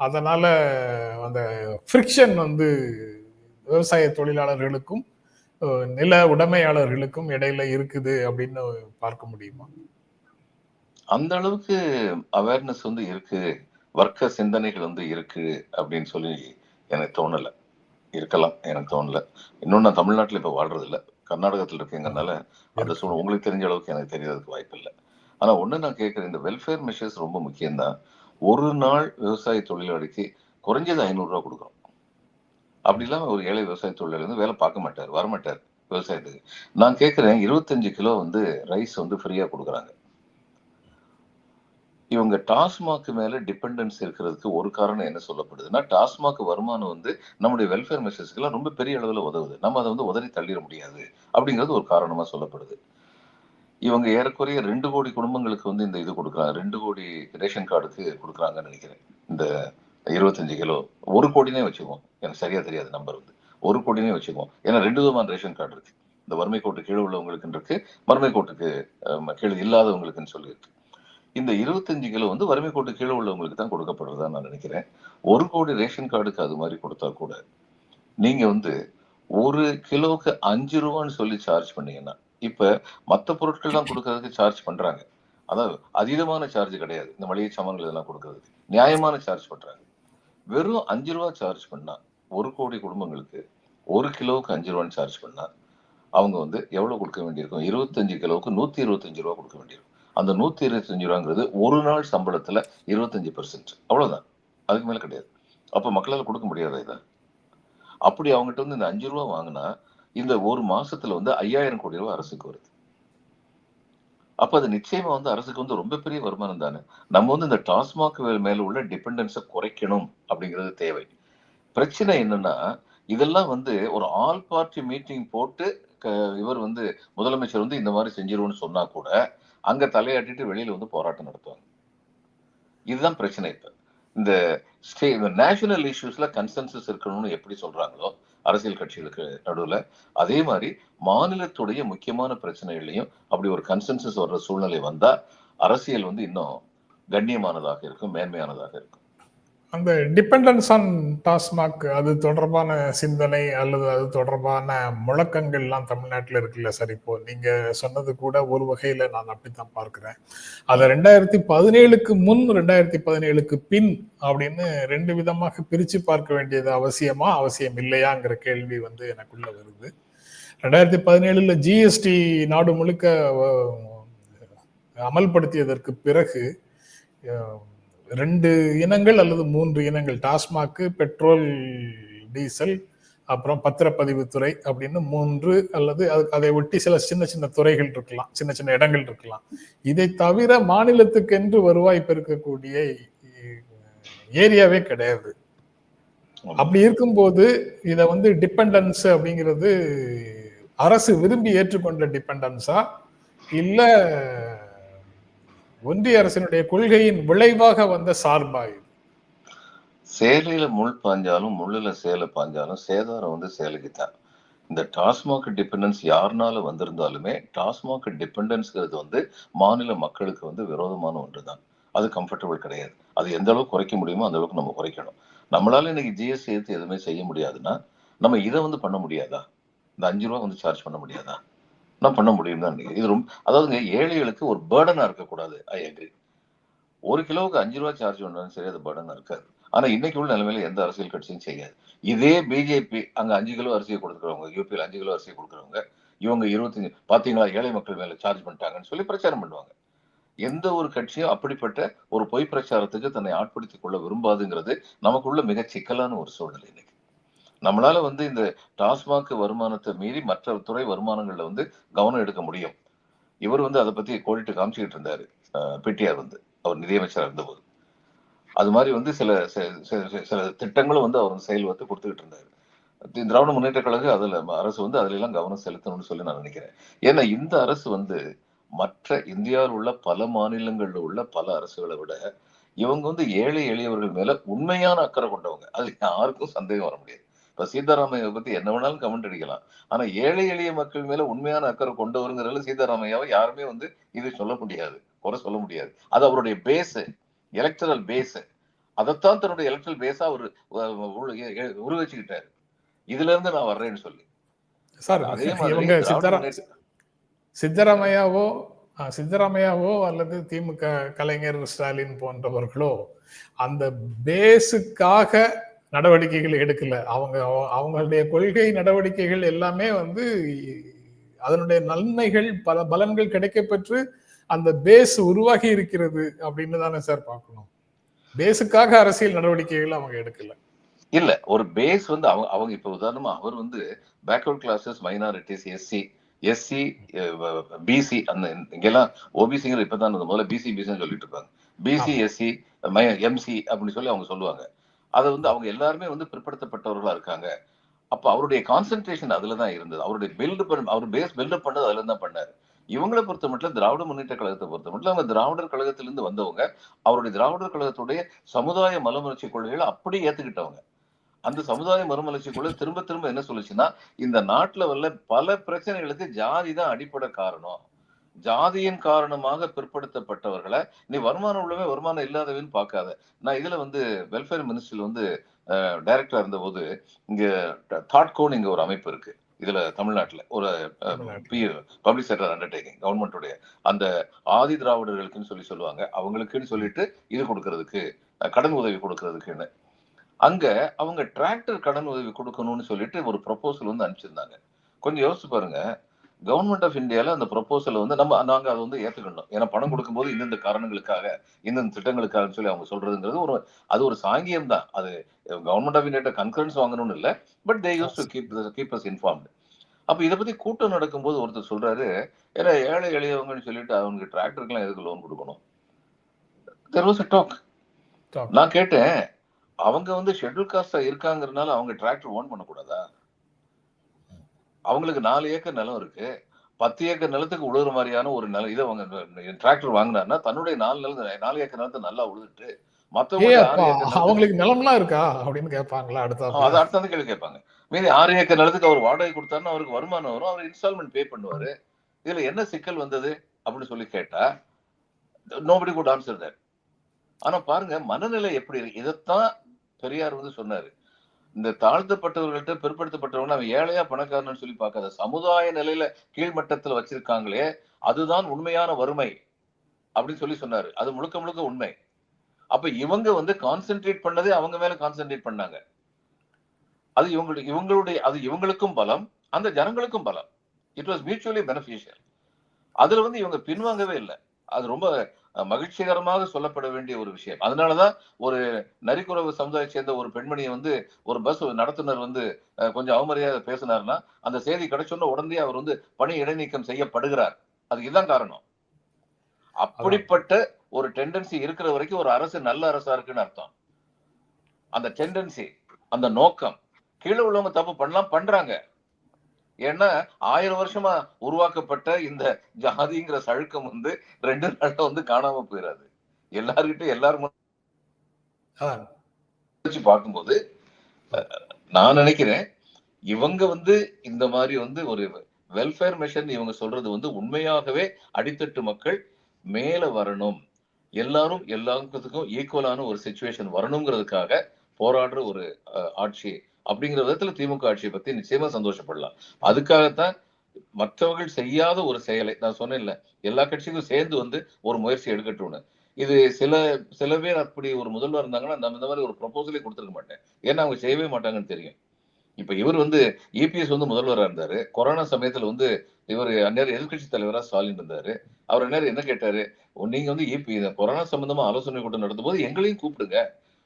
அதனால அந்த ஃப்ரிக்ஷன் வந்து விவசாய தொழிலாளர்களுக்கும் நில உடைமையாளர்களுக்கும் இடையில இருக்குது அப்படின்னு பார்க்க முடியுமா? அந்த அளவுக்கு அவேர்னஸ் வந்து இருக்கு. வர்க்க சிந்தனைகள் வந்து இருக்கு அப்படின்னு சொல்லி எனக்கு தோணல. இருக்கலாம் எனக்கு தோணல. இன்னும் நான் தமிழ்நாட்டுல இப்ப வாழ்றது இல்ல கர்நாடகத்துல இருக்கேங்கனால அந்த சூழல் உங்களுக்கு தெரிஞ்ச அளவுக்கு எனக்கு தெரியறதுக்கு வாய்ப்பு இல்லை. ஆனா ஒண்ணு நான் கேட்கிறேன் இந்த வெல்ஃபேர் மெஷர்ஸ் ரொம்ப முக்கியம்தான். ஒரு நாள் விவசாய தொழிலாளிக்கு குறைஞ்சது ஐநூறு ரூபாய் கொடுக்குறோம் அப்படி இல்லாம ஒரு ஏழை விவசாய தொழிலாளி வந்து வேலை பார்க்க மாட்டார் வரமாட்டார் விவசாயத்துக்கு. நான் கேட்கிறேன் இருபத்தஞ்சு கிலோ வந்து ரைஸ் வந்து ஃப்ரீயா கொடுக்குறாங்க. இவங்க டாஸ்மாக் மேல டிபெண்டன்ஸ் இருக்கிறதுக்கு ஒரு காரணம் என்ன சொல்லப்படுதுன்னா டாஸ்மாக் வருமானம் வந்து நம்முடைய வெல்ஃபேர் மெஷர்ஸ்க்கெல்லாம் ரொம்ப பெரிய அளவில் உதவுது. நம்ம அதை வந்து உதறி தள்ளிட முடியாது அப்படிங்கிறது ஒரு காரணமா சொல்லப்படுது. இவங்க ஏறக்குறைய ரெண்டு கோடி குடும்பங்களுக்கு வந்து இந்த இது கொடுக்குறாங்க. ரெண்டு கோடி ரேஷன் கார்டுக்கு கொடுக்குறாங்கன்னு நினைக்கிறேன். இந்த இருபத்தஞ்சு கிலோ. ஒரு கோடினே வச்சுக்குவோம். எனக்கு சரியா தெரியாது நம்பர் வந்து. ஒரு கோடினே வச்சுக்குவோம். ஏன்னா ரெண்டு விதமான ரேஷன் கார்டு இருக்கு. இந்த வறுமை கோட்டு கீழே உள்ளவங்களுக்கு இருக்கு. வறுமை கோட்டுக்கு கீழே இல்லாதவங்களுக்குன்னு சொல்லியிருக்கு. இந்த இருபத்தஞ்சு கிலோ வந்து வறுமை கோட்டு கீழே உள்ளவங்களுக்கு தான் கொடுக்கப்படுறதா நான் நினைக்கிறேன். ஒரு கோடி ரேஷன் கார்டுக்கு அது மாதிரி கொடுத்தா கூட நீங்க வந்து ஒரு கிலோவுக்கு அஞ்சு ரூபான்னு சொல்லி சார்ஜ் பண்ணீங்கன்னா இப்ப பொருட்கள் தான் கொடுக்கறதுக்கு சார்ஜ் பண்றாங்க. அதாவது அதீதமான சார்ஜ் கிடையாது. இந்த மளிகை சாமான்கள் இதெல்லாம் கொடுக்கறதுக்கு. நியாயமான சார்ஜ் பண்றாங்க. வெறும் அஞ்சு ரூபா சார்ஜ் பண்ணா ஒரு கோடி குடும்பங்களுக்கு ஒரு கிலோவுக்கு அஞ்சு ரூபான்னு சார்ஜ் பண்ணா அவங்க வந்து எவ்வளவு கொடுக்க வேண்டியிருக்கும்? இருபத்தஞ்சு கிலோவுக்கு நூத்தி இருபத்தஞ்சு ரூபா கொடுக்க வேண்டியிருக்கும். அந்த நூத்தி இருபத்தஞ்சு ரூபாங்கிறது ஒரு நாள் சம்பளத்துல இருபத்தஞ்சு பெர்சன்ட் அவ்வளவுதான். அதுக்கு மேல கிடையாது. அப்ப மக்களால கொடுக்க முடியாதா இதை? அப்படி அவங்ககிட்ட வந்து இந்த அஞ்சு ரூபா வாங்கினா இந்த ஒரு மாசத்துல வந்து ஐயாயிரம் கோடி ரூபாய் அரசுக்கு வருது. அப்ப அது நிச்சயமா வந்து அரசுக்கு வந்து ரொம்ப பெரிய வருமானம் தானே? நம்ம வந்து இந்த டாஸ்மாக் மேல உள்ள டிபெண்டன்ஸை குறைக்கணும் அப்படிங்கிறது தேவை. பிரச்சனை என்னன்னா இதெல்லாம் வந்து ஒரு ஆல் பார்ட்டி மீட்டிங் போட்டு க- இவர் வந்து முதலமைச்சர் வந்து இந்த மாதிரி செஞ்சிருவோம்னு சொன்னா கூட அங்க தலையாட்டிட்டு வெளியில வந்து போராட்டம் நடத்துவாங்க. இதுதான் பிரச்சனை இப்ப. இந்த ஸ்டே இந்த நேஷனல் இஷ்யூஸ்ல கன்சென்சஸ் இருக்கணும்னு எப்படி சொல்றாங்களோ அரசியல் கட்சிகளுக்கு நடுவில் அதே மாதிரி மாநிலத்துடைய முக்கியமான பிரச்சனைகளையும் அப்படி ஒரு கன்சென்சஸ் வர்ற சூழ்நிலை வந்தா அரசியல் வந்து இன்னும் கண்ணியமானதாக இருக்கும் மேன்மையானதாக இருக்கும். அந்த டிபெண்டன்ஸ் ஆன் டாஸ்மாக் அது தொடர்பான சிந்தனை அல்லது அது தொடர்பான முழக்கங்கள்லாம் தமிழ்நாட்டில் இருக்குல்ல சார் இப்போ? நீங்க சொன்னது கூட ஒரு வகையில நான் அப்படித்தான் பார்க்கிறேன். அதை ரெண்டாயிரத்தி பதினேழுக்கு முன் ரெண்டாயிரத்தி பதினேழுக்கு பின் அப்படின்னு ரெண்டு விதமாக பிரிச்சு பார்க்க வேண்டியது அவசியமா அவசியம் இல்லையாங்கிற கேள்வி வந்து எனக்குள்ள வருது. ரெண்டாயிரத்தி பதினேழுல ஜிஎஸ்டி நாடு முழுக்க அமல்படுத்தியதற்கு பிறகு ரெண்டு இனங்கள் அல்லது மூன்று இனங்கள். டாஸ்மாக்கு பெட்ரோல் டீசல் அப்புறம் பத்திரப்பதிவுத்துறை அப்படின்னு மூன்று அல்லது அது அதை ஒட்டி சில சின்ன சின்ன துறைகள் இருக்கலாம் சின்ன சின்ன இடங்கள் இருக்கலாம். இதை தவிர மாநிலத்துக்கென்று வருவாய் பெருக்கக்கூடிய ஏரியாவே கிடையாது. அப்படி இருக்கும்போது இதை வந்து டிபெண்டன்ஸ் அப்படிங்கிறது அரசு விரும்பி ஏற்றுக்கொண்ட டிபெண்டன்ஸா? இல்லை ஒன்றிய அரசினுடைய கொள்கையின் விளைவாக வந்த சார்பா இது சேலையில முள் பாஞ்சாலும் முள்ளுல சேலை பாஞ்சாலும் சேதாரம் வந்து சேலைக்கு தான் இந்த டாஸ்மாக் டிபெண்டன்ஸ் யாருனால வந்திருந்தாலுமே டாஸ்மாக் டிபெண்டன்ஸ்ங்கிறது வந்து மாநில மக்களுக்கு வந்து விரோதமான ஒன்று தான் அது கம்ஃபர்டபுள் கிடையாது. அது எந்த அளவுக்கு குறைக்க முடியுமோ அந்த அளவுக்கு நம்ம குறைக்கணும். நம்மளால இன்னைக்கு ஜிஎஸ்டி எடுத்து எதுவுமே செய்ய முடியாதுன்னா நம்ம இதை வந்து பண்ண முடியாதா? இந்த அஞ்சு ரூபா வந்து சார்ஜ் பண்ண முடியாதா? நான் பண்ண முடியும் தான் இது ரொம்ப அதாவது ஏழைகளுக்கு ஒரு பேர்டனா இருக்கக்கூடாது. ஐ அக்ரி ஒரு கிலோவுக்கு அஞ்சு ரூபா சார்ஜ் பண்ணாலும் சரி அது பேர்டனா இருக்காது. ஆனா இன்னைக்கு உள்ள நிலைமையில எந்த அரசியல் கட்சியும் செய்யாது. இதே பிஜேபி அங்க அஞ்சு கிலோ அரிசியை கொடுக்குறவங்க யூபியில் அஞ்சு கிலோ அரிசியை கொடுக்குறவங்க இவங்க இருபத்தஞ்சு பாத்தீங்களா ஏழை மக்கள் மேல சார்ஜ் பண்ணிட்டாங்கன்னு சொல்லி பிரச்சாரம் பண்ணுவாங்க. எந்த ஒரு கட்சியும் அப்படிப்பட்ட ஒரு பொய் பிரச்சாரத்துக்கு தன்னை ஆட்படுத்திக் கொள்ள விரும்பாதுங்கிறது நமக்குள்ள மிக சிக்கலான ஒரு சூழ்நிலை இன்னைக்கு. நம்மளால வந்து இந்த டாஸ்மாக் வருமானத்தை மீறி மற்ற துறை வருமானங்கள்ல வந்து கவனம் எடுக்க முடியும். இவர் வந்து அதை பத்தி கோடிட்டு காமிச்சுக்கிட்டு இருந்தாரு. பிடிஆர் வந்து. அவர் நிதியமைச்சராக இருந்தபோது. அது மாதிரி வந்து சில சில- சில- திட்டங்களும் வந்து அவர் செயல் வந்து கொடுத்துக்கிட்டு இருந்தாரு. திராவிட முன்னேற்ற கழக அதுல அரசு வந்து அதுல எல்லாம் கவனம் செலுத்தணும்னு சொல்லி நான் நினைக்கிறேன். ஏன்னா இந்த அரசு வந்து மற்ற இந்தியாவில் உள்ள பல மாநிலங்கள்ல உள்ள பல அரசுகளை விட இவங்க வந்து ஏழை எளியவர்கள் மேல உண்மையான அக்கறை கொண்டவங்க. அது யாருக்கும் சந்தேகம் வர முடியாது. இப்ப சீதாராமையாவை பத்தி என்ன வேணாலும் கமெண்ட் அடிக்கலாம். ஆனா ஏழை எளிய மக்கள் மேல உண்மையான அக்கறை கொண்டவருங்கிறதுல சீதாராமையாவை யாருமே வந்து இது சொல்ல முடியாது குறை சொல்ல முடியாது. அது அவருடைய பேஸ் எலக்டரல் பேஸ் அதைத்தான் தன்னுடைய எலக்ட்ரல் பேஸா அவர் உருவச்சுக்கிட்டாரு. இதுல இருந்து நான் வர்றேன்னு சொல்லி. சார் சித்தராமையாவோ சித்தராமையாவோ அல்லது திமுக கலைஞர் ஸ்டாலின் போன்றவர்களோ அந்த பேஸுக்காக நடவடிக்கைகள் எடுக்கல. அவங்க அவ- அவங்களுடைய கொள்கை நடவடிக்கைகள் எல்லாமே வந்து அதனுடைய நன்மைகள் பல பலன்கள் கிடைக்கப்பெற்று அந்த பேஸ் உருவாகி இருக்கிறது அப்படின்னு தானே சார் பார்க்கணும். பேஸுக்காக அரசியல் நடவடிக்கைகள் அவங்க எடுக்கல. இல்ல ஒரு பேஸ் வந்து அவங்க அவங்க இப்ப உதாரணமா அவர் வந்து backward classes minorities SC SC BC அந்த இங்கெல்லாம் ஓபிசிங்கிற இப்பதான். முதல்ல பிசி பிசின்னு சொல்லிட்டு இருப்பாங்க. பிசி எஸ்சி எம்சி அப்படின்னு சொல்லி அவங்க சொல்லுவாங்க. அதை வந்து அவங்க எல்லாருமே வந்து பிற்படுத்தப்பட்டவர்களா இருக்காங்க. அப்போ அவருடைய கான்சென்ட்ரேஷன் அதுல தான் இருந்தது. அவருடைய பில்டு பண்ண அவர் பேஸ் பில்டப் பண்ணது அதுல தான் பண்ணாரு. இவங்களை பொறுத்த மட்டும் திராவிட முன்னேற்ற கழகத்தை பொறுத்த மட்டும் அவங்க திராவிடர் கழகத்திலிருந்து வந்தவங்க அவருடைய திராவிடர் கழகத்துடைய சமுதாய மலமலர்ச்சி கொள்கைகளை அப்படியே ஏத்துக்கிட்டவங்க. அந்த சமுதாய மறுமலர்ச்சி கொள்கை திரும்ப திரும்ப என்ன சொல்லுச்சுன்னா இந்த நாட்டுல வல்ல பல பிரச்சனைகளுக்கு ஜாதி தான் அடிப்படை காரணம். ஜாதியின் காரணமாக பிற்படுத்தப்பட்டவர்களை நீ வருமானம் உள்ளவே வருமானம் இல்லாதவன்னு பார்க்காத. நான் இதுல வந்து வெல்ஃபேர் மினிஸ்ட்ரியில் வந்து டைரக்டரா இருந்தபோது இங்க தாட்கோன் இங்க ஒரு அமைப்பு இருக்கு. இதுல தமிழ்நாட்டுல. ஒரு பப்ளிக் செக்டர் அண்டர்டேக்கிங் கவர்மெண்ட்டுடைய அந்த ஆதி திராவிடர்களுக்குன்னு சொல்லி சொல்லுவாங்க. அவங்களுக்குன்னு சொல்லிட்டு இது கொடுக்கறதுக்கு கடன் உதவி கொடுக்கறதுக்குன்னு. அங்க அவங்க டிராக்டர் கடன் உதவி கொடுக்கணும்னு சொல்லிட்டு ஒரு ப்ரொபோசல் வந்து அனுப்பிச்சிருந்தாங்க. கொஞ்சம் யோசிச்சு பாருங்க. கவர்மெண்ட் ஆஃப் இந்தியால அந்த ப்ரொபோசல் வந்து நம்ம நாங்க அதை வந்து ஏத்துக்கணும். ஏன்னா பணம் கொடுக்கும்போது இந்தந்த காரணங்களுக்காக இந்தந்த திட்டங்களுக்காக சொல்லி அவங்க சொல்றதுங்கிறது ஒரு அது ஒரு சாங்கியம் தான். அது கவர்மெண்ட் ஆஃப் இந்தியா கன்கரன்ஸ் வாங்கணும்னு இல்ல but they use to keep keep us informed அப்ப இதை பத்தி கூட்டம் நடக்கும்போது ஒருத்தர் சொல்றாரு ஏன்னா ஏழை எளியவங்கன்னு சொல்லிட்டு அவனுக்கு டிராக்டருக்குலாம் எதுக்கு லோன் கொடுக்கணும்? There was talk Talk. நான் கேட்டேன் அவங்க வந்து ஷெட்யூல் காஸ்டா இருக்காங்கறதுனால அவங்க டிராக்டர் ஓன் பண்ணக்கூடாதா? அவங்களுக்கு நாலு ஏக்கர் நிலம் இருக்கு. பத்து ஏக்கர் நிலத்துக்கு உழுகுற மாதிரியான ஒரு நிலம் இதை அவங்க டிராக்டர் வாங்கினாருன்னா தன்னுடைய நாலு நிலத்தை நாலு ஏக்கர் நிலத்தை நல்லா உழுதுட்டு அவங்களுக்கு நிலம்லாம் இருக்கா? அப்படின்னு கேட்பாங்களா அடுத்த அது அடுத்த கேள்வி கேட்பாங்க. மீதி ஆறு ஏக்கர் நிலத்துக்கு அவர் வாடகை கொடுத்தாருன்னா அவருக்கு வருமானம் வரும். அவர் இன்ஸ்டால்மெண்ட் பே பண்ணுவாரு. இதுல என்ன சிக்கல் வந்தது அப்படின்னு சொல்லி கேட்டா நோபடி குட் ஆன்சர் தட் ஆனா பாருங்க மனநிலை எப்படி இருக்கு? இதைத்தான் பெரியார் வந்து சொன்னாரு. இந்த தாழ்த்தப்பட்டவர்கள்ட்ட பிற்படுத்தப்பட்டவங்க அவன் ஏழையா பணக்காரன்னு சொல்லி பார்க்காத சமுதாய நிலையில கீழ்மட்டத்தில் வச்சிருக்காங்களே அதுதான் உண்மையான வறுமை அப்படின்னு சொல்லி சொன்னாரு. அது முழுக்க முழுக்க உண்மை. அப்ப இவங்க வந்து கான்சென்ட்ரேட் பண்ணதே அவங்க மேல கான்சென்ட்ரேட் பண்ணாங்க. அது இவங்களுடைய இவங்களுடைய அது இவங்களுக்கும் பலம் அந்த ஜனங்களுக்கும் பலம். இட் வாஸ் மியூச்சுவலி பெனிஃபிஷியல் அதுல வந்து இவங்க பின்வாங்கவே இல்லை. அது ரொம்ப மகிழ்ச்சிகரமாக சொல்லப்பட வேண்டிய ஒரு விஷயம். அதனாலதான் ஒரு நரிக்குறவு சமுதாயம் சேர்ந்த ஒரு பெண்மணியை வந்து ஒரு பஸ் நடத்துனர் வந்து கொஞ்சம் அவமரியாதை பேசினார்னா அந்த செய்தி கிடைச்சோன்ன உடனே அவர் வந்து பணி இடைநீக்கம் செய்யப்படுகிறார். அதுக்கு இதுதான் காரணம். அப்படிப்பட்ட ஒரு டெண்டன்சி இருக்கிற வரைக்கும் ஒரு அரசு நல்ல அரசா இருக்குன்னு அர்த்தம். அந்த டெண்டன்சி அந்த நோக்கம் கீழே உள்ளவங்க தப்பு பண்ணலாம் பண்றாங்க. ஏன்னா ஆயிரம் வருஷமா உருவாக்கப்பட்ட இந்த ஜாதிங்கிற சழுக்கம் வந்து ரெண்டு நாள்ல வந்து காணாம போயிடாது எல்லார்கிட்ட எல்லாரும் பார்க்கும்போது நான் நினைக்கிறேன் இவங்க வந்து இந்த மாதிரி வந்து ஒரு வெல்ஃபேர் மிஷன் இவங்க சொல்றது வந்து உண்மையாகவே அடித்தட்டு மக்கள் மேல வரணும். எல்லாரும் எல்லாத்துக்கும் ஈக்குவலான ஒரு சுச்சுவேஷன் வரணுங்கிறதுக்காக போராடுற ஒரு ஆட்சி அப்படிங்கிற விதத்துல திமுக ஆட்சியை பத்தி நிச்சயமா சந்தோஷப்படலாம். அதுக்காகத்தான் மற்றவர்கள் செய்யாத ஒரு செயலை நான் சொன்னேன்ல எல்லா கட்சிக்கும் சேர்ந்து வந்து ஒரு முயற்சி எடுக்கட்டும்னு. இது சில சில பேர் அப்படி ஒரு முதல்வர் இருந்தாங்கன்னா நம்ம இந்த மாதிரி ஒரு ப்ரொபோசலே கொடுத்துருக்க மாட்டேன். ஏன்னா அவங்க செய்யவே மாட்டாங்கன்னு தெரியும். இப்ப இவர் வந்து இபிஎஸ் வந்து முதல்வராக இருந்தாரு. கொரோனா சமயத்துல வந்து இவர் அந்நேரம் எதிர்கட்சி தலைவரா ஸ்டாலின் இருந்தாரு. அவர் அந்நேரம் என்ன கேட்டாரு? நீங்க வந்து இபி கொரோனா சம்பந்தமா ஆலோசனை கூட்டம் நடத்தும் போது எங்களையும் கூப்பிடுங்க.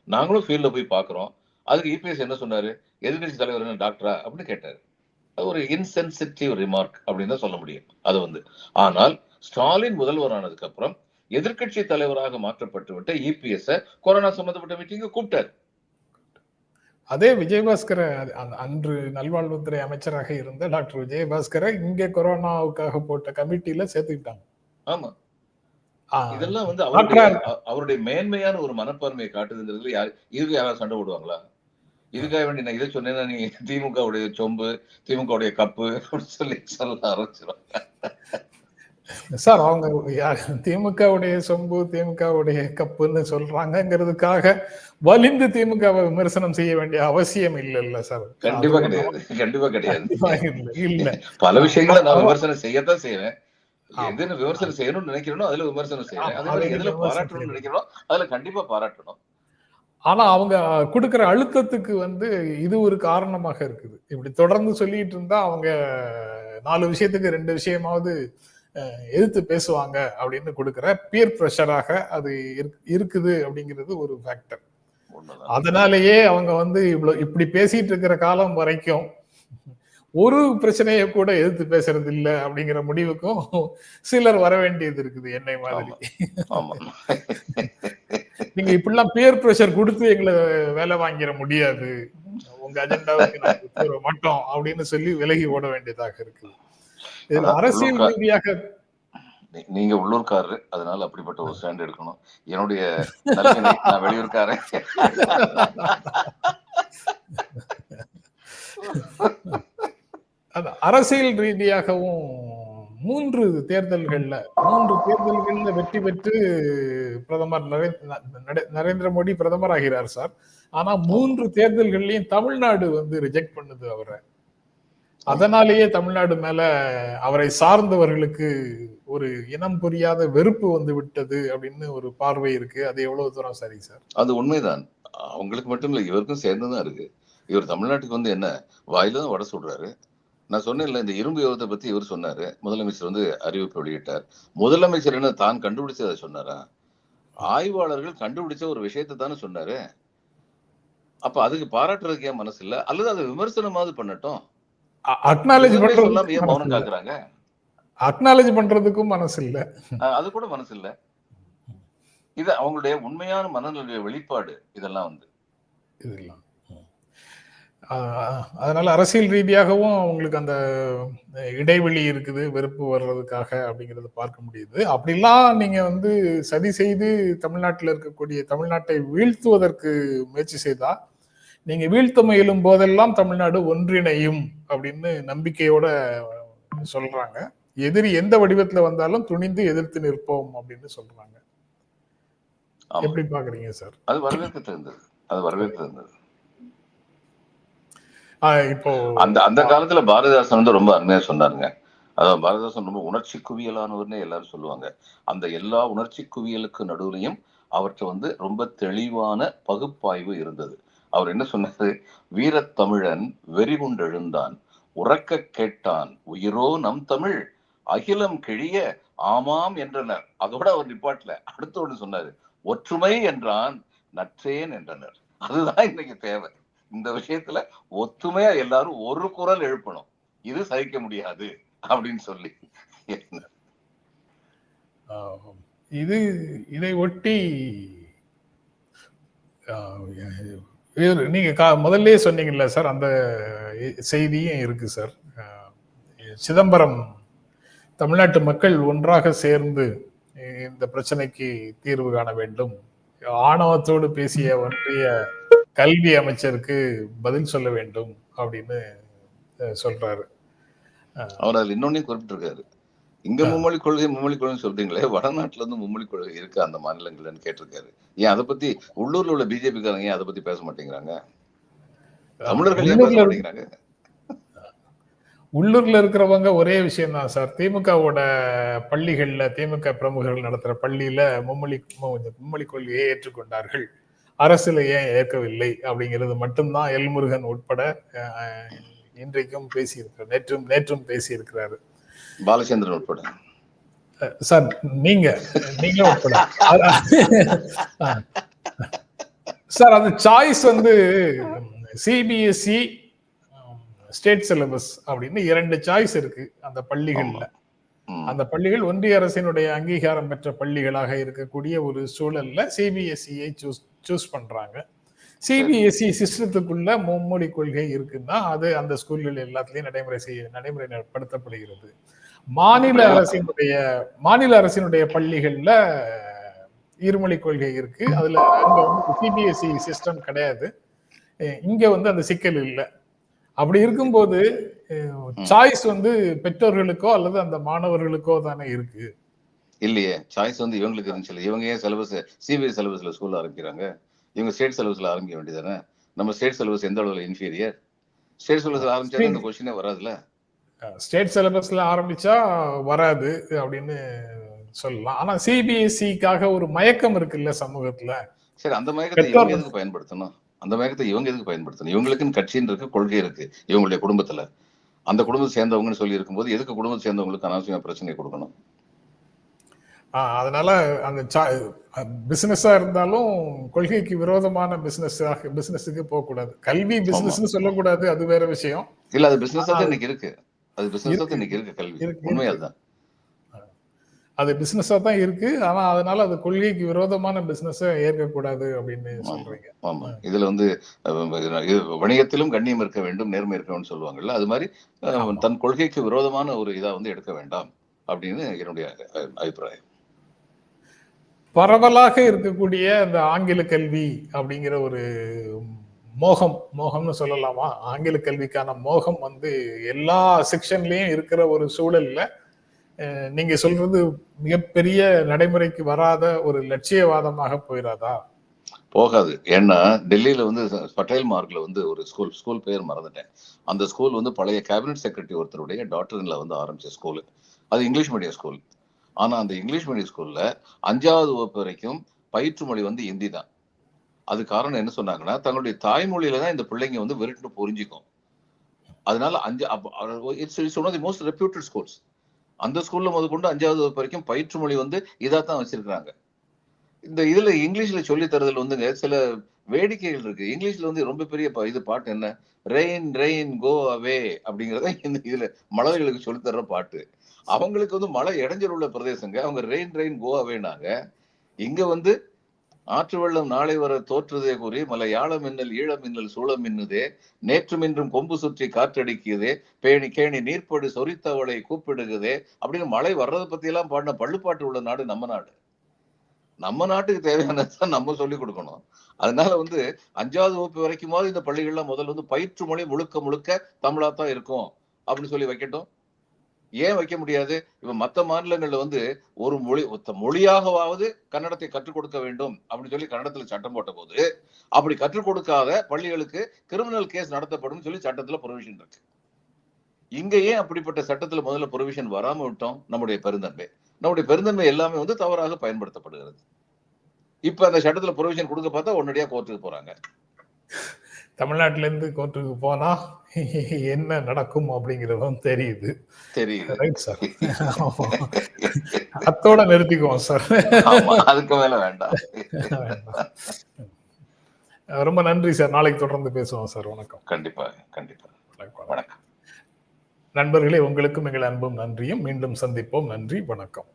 நாங்களும் ஃபீல்ட்ல போய் பாக்குறோம் அதுக்கு இபிஎஸ் என்ன சொன்னாரு? எதிர்க்கட்சி தலைவர் என்ன டாக்டரா? அப்படின்னு கேட்டாரு. அது ஒரு இன்சென்சிட்டிவ் ரிமார்க் அப்படின்னு தான் சொல்ல முடியும். அது வந்து ஆனால் ஸ்டாலின் முதல்வரானதுக்கு அப்புறம் எதிர்க்கட்சி தலைவராக மாற்றப்பட்டு விட்ட இபிஎஸ் கொரோனா சம்பந்தப்பட்ட மீட்டிங்க கூப்பிட்டாரு. அதே விஜயபாஸ்கர அன்று நல்வாழ்வுத்துறை அமைச்சராக இருந்த டாக்டர் விஜயபாஸ்கரை இங்க கொரோனாவுக்காக போட்ட கமிட்டியில சேர்த்துக்கிட்டாங்க. ஆமா. இதெல்லாம் வந்து அவருடைய அவருடைய மேன்மையான ஒரு மனப்பான்மையை காட்டுதுங்கிறதுல யார் இதுக்கு யாராவது சண்டை போடுவாங்களா? இதுக்காக வேண்டி நான் இதை சொன்னேன்னா நீ திமுக உடைய சொம்பு திமுக உடைய கப்பு அப்படின்னு சொல்லி சொல்ல ஆரம்பிச்சிடும் சார் அவங்க திமுகவுடைய சொம்பு திமுகவுடைய கப்புன்னு சொல்றாங்கங்கிறதுக்காக வலிந்து திமுகவை விமர்சனம் செய்ய வேண்டிய அவசியம் இல்லைல்ல சார். கண்டிப்பா கிடையாது. கண்டிப்பா கிடையாது. இல்ல இல்ல. பல விஷயங்களை நான் விமர்சனம் செய்யத்தான் செய்வேன். எதுன்னு விமர்சனம் செய்யணும்னு நினைக்கிறனோ அதுல விமர்சனம் மாதிரி அதுல எதுல பாராட்டணும்னு செய்யணும். நினைக்கிறனோ அதுல கண்டிப்பா பாராட்டணும். ஆனா அவங்க கொடுக்கிற அழுத்தத்துக்கு வந்து இது ஒரு காரணமாக இருக்குது. இப்படி தொடர்ந்து சொல்லிட்டு இருந்தா அவங்க நாலு விஷயத்துக்கு ரெண்டு விஷயமாவது எதிர்த்து பேசுவாங்க அப்படின்னு கொடுக்கிற பியர் ப்ரெஷராக அது இருக்- இருக்குது அப்படிங்கிறது ஒரு ஃபேக்டர் அதனாலேயே அவங்க வந்து இவ்வளவு இப்படி பேசிட்டு இருக்கிற காலம் வரைக்கும் ஒரு பிரச்சனையை கூட எதிர்த்து பேசுறது இல்ல அப்படிங்கிற முடிவுக்கும் சிலர் வர வேண்டியது இருக்குது என்னை மாதிரி. நீங்க இப்படிலாம் பியர் பிரஷர் கொடுத்து எங்களை வேலை வாங்கிட முடியாது. உங்க அஜெண்டாவுக்கு மாட்டோம் அப்படின்னு சொல்லி விலகி ஓட வேண்டியதாக இருக்குது. இதுல அரசியல் ரீதியாக நீங்க உள்ளூர்காரரு அதனால அப்படிப்பட்ட ஒரு ஸ்டாண்ட் எடுக்கணும். என்னுடைய நான் வெளியூர்காரன். அரசியல் ரீதியாகவும் மூன்று தேர்தல்கள்ல மூன்று தேர்தல்கள்ல வெற்றி பெற்று பிரதமர் நரேந்திர மோடி பிரதமர் ஆகிறார் சார். ஆனா மூன்று தேர்தல்கள்லயும் தமிழ்நாடு வந்து ரிஜெக்ட் பண்ணுது அவரை. அதனாலேயே தமிழ்நாடு மேல அவரை சார்ந்தவர்களுக்கு ஒரு இனம் புரியாத வெறுப்பு வந்து விட்டது அப்படின்னு ஒரு பார்வை இருக்கு. அது எவ்வளவு தூரம் சரி சார்? அது உண்மைதான். அவங்களுக்கு மட்டும் இல்ல இவருக்கும் சேர்ந்துதான் இருக்கு. இவர் தமிழ்நாட்டுக்கு வந்து என்ன வாயில தான் வடை சொல்றாரு. நான் சொன்னேன்ல இந்த இரும்பு யோகத்தை பத்தி இவர் சொன்னாரு. முதலமைச்சர் வந்து அறிவிப்பு வெளியிட்டார். முதலமைச்சர் என்ன தான் கண்டுபிடிச்சதை சொன்னாரா? ஆய்வாளர்கள் கண்டுபிடிச்ச ஒரு விஷயத்தை தானே சொன்னாரு. அப்ப அதுக்கு பாராட்டுறதுக்கு ஏன் மனசு இல்ல? அல்லது அதை விமர்சனமாவது பண்ணட்டும்? அக்னாலேஜ் ஏன் மௌனம் காக்குறாங்க? அக்னாலேஜ் பண்றதுக்கும் மனசு இல்ல. அது கூட மனசு இல்ல. இது அவங்களுடைய உண்மையான மனநிலைய வெளிப்பாடு இதெல்லாம் வந்து. இதெல்லாம். அதனால அரசியல் ரீதியாகவும் அவங்களுக்கு அந்த இடைவெளி இருக்குது வெறுப்பு வர்றதுக்காக அப்படிங்கறத பார்க்க முடியுது. அப்படிலாம் நீங்க வந்து சதி செய்து தமிழ்நாட்டில் இருக்கக்கூடிய தமிழ்நாட்டை வீழ்த்துவதற்கு முயற்சி செய்தா நீங்க வீழ்த்த முயலும் போதெல்லாம் தமிழ்நாடு ஒன்றிணையும் அப்படின்னு நம்பிக்கையோட சொல்றாங்க. எதிரி எந்த வடிவத்துல வந்தாலும் துணிந்து எதிர்த்து நிற்போம் அப்படின்னு சொல்றாங்க. ஆமா. எப்படி பாக்குறீங்க சார்? அது வரவேற்க தகுந்தது அது வரவேற்க தகுந்தது இப்போ அந்த அந்த காலத்துல பாரதிதாசன் வந்து ரொம்ப அருமையா சொன்னாருங்க. அதான் பாரதிதாசன் ரொம்ப உணர்ச்சி குவியலானவர்னே எல்லாரும் சொல்லுவாங்க. அந்த எல்லா உணர்ச்சி குவியலுக்கு நடுவுலையும் அவர்கிட்ட வந்து ரொம்ப தெளிவான பகுப்பாய்வு இருந்தது. அவர் என்ன சொன்னாரு? வீரத்தமிழன் வெறிகுண்டெழுந்தான் உறக்க கேட்டான் உயிரோ நம் தமிழ் அகிலம் கிழிய ஆமாம் என்றனர். அதோட அவர் நிப்பாட்டல. அடுத்த ஒண்ணு சொன்னாரு ஒற்றுமை என்றான் நற்றேன் என்றனர். அதுதான் இன்னைக்கு தேவை. இந்த விஷயத்துல ஒத்துமையா எல்லாரும் ஒரு குரல் எழுப்பணும். இது சகிக்க முடியாது அப்படின்னு சொல்லி. இது இதை ஒட்டி நீங்க கா- முதல்லயே சொன்னீங்கல்ல சார் அந்த செய்தியும் இருக்கு சார். ஆஹ் சிதம்பரம் தமிழ்நாட்டு மக்கள் ஒன்றாக சேர்ந்து இந்த பிரச்சனைக்கு தீர்வு காண வேண்டும். ஆணவத்தோடு பேசிய ஒன்றிய கல்வி அமைச்சருக்கு பதில் சொல்ல வேண்டும் அப்படின்னு சொல்றாரு. அவர் அதுல இன்னொன்னையும் குறிப்பிட்டிருக்காரு. இங்க மும்மொழி கொள்கை மும்மொழி கொள்கை சொல்றீங்களே வடநாட்டுல இருந்து மும்மொழி கொள்கை இருக்கு அந்த மாநிலங்கள்னு கேட்டிருக்காரு. ஏன் அதை பத்தி உள்ளூர்ல உள்ள பிஜேபி காரங்க ஏன் அதை பத்தி பேச மாட்டேங்கிறாங்க? தமிழர்கள் ஏன் பேச உள்ளூர்ல மாட்டேங்கிறாங்க? உள்ளூர்ல இருக்கிறவங்க ஒரே விஷயம் தான் சார். திமுகவோட பள்ளிகள்ல திமுக பிரமுகர்கள் நடத்துற பள்ளியில மும்மொழி மும்மொழி கொள்கையை ஏற்றுக்கொண்டார்கள். அரசுல ஏன் ஏற்கவில்லை அப்படிங்கிறது மட்டும்தான் எல்முருகன் உட்பட இன்றைக்கும் பேசியிருக்கிறார் நேற்றும் நேற்றும் பேசியிருக்கிறாரு. பாலச்சந்திரன் உட்பட. சார் நீங்க நீங்க உட்பட. சார் அந்த சாய்ஸ் வந்து சிபிஎஸ்இ ஸ்டேட் சிலபஸ் அப்படின்னு இரண்டு சாய்ஸ் இருக்கு அந்த பள்ளிகள்ல. அந்த பள்ளிகள் ஒன்றிய அரசினுடைய அங்கீகாரம் பெற்ற பள்ளிகளாக இருக்கக்கூடிய ஒரு சூழல்ல சிபிஎஸ்இயை சூஸ் சூஸ் பண்றாங்க. சிபிஎஸ்இ சிஸ்டத்துக்குள்ள மும்மொழி கொள்கை இருக்குன்னா அது அந்த ஸ்கூல்கள் எல்லாத்துலயும் நடைமுறை செய்ய நடைமுறைப்படுத்தப்படுகிறது மாநில அரசினுடைய மாநில அரசினுடைய பள்ளிகள்ல இருமொழி கொள்கை இருக்கு. அதுல அங்க வந்து சிபிஎஸ்இ சிஸ்டம் கிடையாது. அஹ் இங்க வந்து அந்த சிக்கல் இல்லை. அப்படி இருக்கும்போது சாய்ஸ் வந்து பெற்றோர்களுக்கோ அல்லது அந்த மாணவர்களுக்கோ தானே இருக்கு? இல்லையே. சாய்ஸ் வந்து இவங்களுக்கு இருந்துச்சு இவங்க ஏன் சிலபஸ் சிபிஎஸ் சிலபஸ்ல ஸ்கூல்ல ஆரம்பிக்கிறாங்க? இவங்க ஸ்டேட் சிலபஸ்ல ஆரம்பிக்க வேண்டியதானே நம்ம ஸ்டேட் சிலபஸ் எந்த அளவுல இன்ஃபீரியர் ஸ்டேட் சிலபஸ்ல ஆரம்பிச்சா இந்த கொஸ்டினே வராதுல்ல? ஸ்டேட் சிலபஸ்ல ஆரம்பிச்சா வராது அப்படின்னு சொல்லலாம். ஆனா சிபிஎஸ்சிக்காக ஒரு மயக்கம் இருக்குல்ல சமூகத்துல? சரி அந்த மயக்கத்தை பயன்படுத்தணும்? அந்த மயக்கத்தை இவங்க எதுக்கு பயன்படுத்தணும்? இவங்களுக்குன்னு கட்சின்னு இருக்கு கொள்கை இருக்கு. இவங்களுடைய குடும்பத்துல. அந்த குடும்பத்தை சேர்ந்தவங்கன்னு சொல்லி இருக்கும்போது எதுக்கு குடும்பத்தை சேர்ந்தவங்களுக்கு அனாவசியமா பிரச்சனை கொடுக்கணும்? ஆஹ் அதனால அந்த பிசினஸா இருந்தாலும் கொள்கைக்கு விரோதமான பிசினஸ் பிசினஸுக்கு போக கூடாது கல்வி பிசினஸ்னு சொல்லக்கூடாது அது வேற விஷயம். இல்ல அது பிசினஸ் தான் இன்னைக்கு இருக்கு. அது பிசினஸ். தான் இன்னைக்கு இருக்கு கல்வி. இருக்கு, உண்மை இருக்கு. அதுதான் அது பிசினஸா தான் இருக்கு. ஆனா அதனால அது கொள்கைக்கு விரோதமான பிசினஸ் ஏற்கக்கூடாது அப்படின்னு சொல்றீங்க. ஆமா. இதுல வந்து வணிகத்திலும் கண்ணியம் இருக்க வேண்டும் நேர்மை இருக்க வேண்டும் சொல்லுவாங்கல்ல. அது மாதிரி. தன் கொள்கைக்கு விரோதமான ஒரு இதா வந்து எடுக்க வேண்டாம் அப்படின்னு என்னுடைய அபிப்பிராயம். பரவலாக இருக்கக்கூடிய அந்த ஆங்கில கல்வி அப்படிங்கிற ஒரு மோகம் மோகம்னு சொல்லலாமா? ஆங்கில கல்விக்கான மோகம் வந்து எல்லா செக்ஷன்லயும் இருக்கிற ஒரு சூழல்ல நீங்க சொல்றது மிகப்பெரிய நடைமுறைக்கு வராத ஒரு லட்சியவாதமாக போயிடாதா போகாது. ஏன்னா டெல்லியில வந்து பட்டேல் மார்க்ல வந்து ஒரு ஸ்கூல் ஸ்கூல் பேர் மறந்துட்டேன். அந்த ஸ்கூல் வந்து பழைய கேபினட் செக்ரட்டரி ஒருத்தருடைய டாக்டர்ல வந்து ஆரம்பிச்ச ஸ்கூல். அது இங்கிலீஷ் மீடியம் ஸ்கூல் ஆனா அந்த இங்கிலீஷ் மீடியம் ஸ்கூல்ல அஞ்சாவது வகுப்பு வரைக்கும் பயிற்று மொழி வந்து இந்தி தான். அது காரணம் என்ன சொன்னாங்கன்னா தங்களுடைய தாய்மொழியில தான் இந்த பிள்ளைங்க வந்து விரட்டு புரிஞ்சுக்கும். அதனால அஞ்சு it's it's one of the most reputed schools அந்த ஸ்கூல்ல முதற்கொண்டு அஞ்சாவது வகுப்பு வரைக்கும் பயிற்று மொழி வந்து இதா தான் வச்சிருக்கிறாங்க. இந்த இதுல இங்கிலீஷ்ல சொல்லி தரதுல வந்துங்க சில வேடிக்கைகள் இருக்கு. இங்கிலீஷ்ல வந்து ரொம்ப பெரிய ப- இது பாட்டு என்ன? ரெயின் ரெயின் கோ அவே அப்படிங்கறத இந்த இதுல மலர்களுக்கு சொல்லி தர்ற பாட்டு. அவங்களுக்கு வந்து மழை இடைஞ்சல் உள்ள பிரதேசங்க. அவங்க ரெயின் ரெயின் கோ அவேனாங்க இங்க வந்து ஆற்று வெள்ளம் நாளை வர தோற்றுதே கூறி மலையாள மின்னல் ஈழ மின்னல் சூழ மின்னுதே நேற்றும் இன்றும் கொம்பு சுற்றி காற்றடிக்குதே பேணி கேணி நீர்ப்படு சொரித்தவளை கூப்பிடுகுதே அப்படின்னு மழை வர்றதை பத்தி எல்லாம் பாடின பள்ளுப்பாட்டு உள்ள நாடு நம்ம நாடு. நம்ம நாட்டுக்கு தேவையானதான் நம்ம சொல்லி கொடுக்கணும். அதனால வந்து அஞ்சாவது வகுப்பு வரைக்குமாவது இந்த பள்ளிகள்லாம் முதல்ல வந்து பயிற்று மொழி முழுக்க முழுக்க தமிழா தான் இருக்கும் அப்படின்னு சொல்லி வைக்கட்டும். ஏன் வைக்க முடியாது? இப்ப மத்த மாநிலங்கள்ல வந்து ஒரு மொழி மொழியாகவாவது கன்னடத்தை கற்றுக் கொடுக்க வேண்டும் அப்படின்னு சொல்லி கன்னடத்துல சட்டம் போட்ட போது அப்படி கற்றுக் கொடுக்காத பள்ளிகளுக்கு கிரிமினல் கேஸ் நடத்தப்படும் சொல்லி சட்டத்துல ப்ரொவிஷன் இருக்கு. இங்க ஏன் அப்படிப்பட்ட சட்டத்துல முதல்ல ப்ரொவிஷன் வராம விட்டோம்? நம்முடைய பெருந்தன்மை. நம்முடைய பெருந்தன்மை எல்லாமே வந்து தவறாக பயன்படுத்தப்படுகிறது. இப்ப அந்த சட்டத்துல ப்ரொவிஷன் கொடுக்க பார்த்தா உடனடியா கோர்ட்டுக்கு போறாங்க. தமிழ்நாட்டுல இருந்து கோர்ட்டுக்கு போனா என்ன நடக்கும் அப்படிங்கறதும் தெரியுது. தெரியுது. ரைட் சார் அத்தோட நிறுத்திக்குவோம் சார் ஆமா அதுக்கு மேல வேண்டாம். ரொம்ப நன்றி சார் நாளைக்கு தொடர்ந்து பேசுவோம் சார் வணக்கம். கண்டிப்பா கண்டிப்பா. வணக்கம். நண்பர்களே உங்களுக்கும் எங்கள் அன்பும் நன்றியும். மீண்டும் சந்திப்போம். நன்றி வணக்கம்.